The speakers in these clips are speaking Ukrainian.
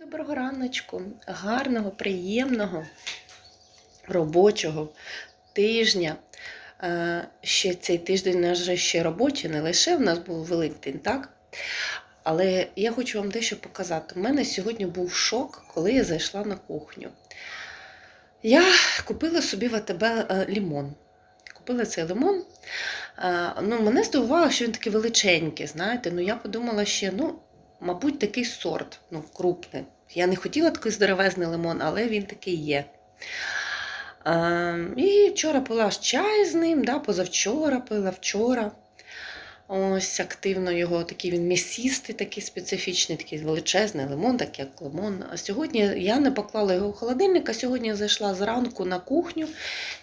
Доброго раночку, гарного, приємного робочого тижня. Е, Ще цей тиждень у нас же ще робочий, не лише в нас був Великдень, так? Але я хочу вам дещо показати. У мене сьогодні був шок, коли я зайшла на кухню. Я купила собі в АТБ е, лімон. Купила цей лимон. Е, Ну, мене здивувало, що він такий величенький, знаєте. Ну, я подумала ще, ну, мабуть, такий сорт, ну, крупний. Я не хотіла такий здоровезний лимон, але він такий є. А, і вчора пила чай з ним, да, позавчора пила, вчора. Ось активно його такий він м'ясістий, такий специфічний, такий величезний лимон, так як лимон. А сьогодні я не поклала його в холодильник, а сьогодні зайшла зранку на кухню.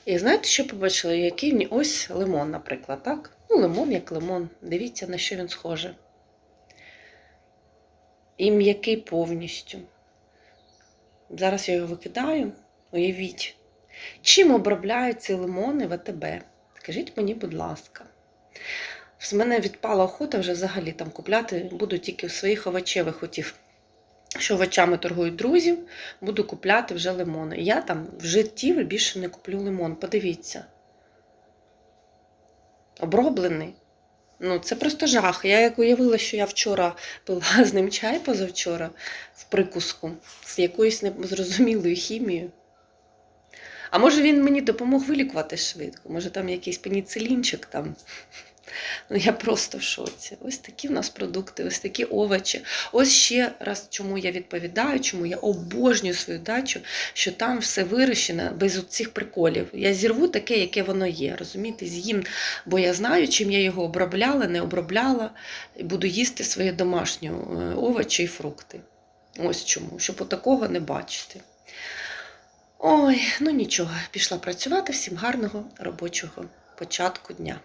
І знаєте, що побачила? Який ось лимон, наприклад, так? Ну, лимон як лимон. Дивіться, на що він схожий. І м'який повністю. Зараз я його викидаю. Уявіть, чим обробляють ці лимони в АТБ? Скажіть мені, будь ласка. З мене відпала охота вже взагалі там купляти. Буду тільки в своїх овочевих хотів, що овочами торгують друзів, буду купляти вже лимони. Я там в житті більше не куплю лимон. Подивіться. Оброблений. Ну, це просто жах. Я як уявила, що я вчора пила з ним чай позавчора в прикуску з якоюсь незрозумілою хімією. А може він мені допомог вилікувати швидко? Може там якийсь пеніцилінчик там. Ну, я просто в шоці. Ось такі в нас продукти, ось такі овочі. Ось ще раз, чому я відповідаю, чому я обожнюю свою дачу, що там все вирощено без цих приколів. Я зірву таке, яке воно є. Розумієте, з'їм, бо я знаю, чим я його обробляла, не обробляла, і буду їсти свої домашні е, овочі і фрукти. Ось чому, щоб отакого не бачити. Ой, ну нічого, пішла працювати. Всім гарного робочого початку дня.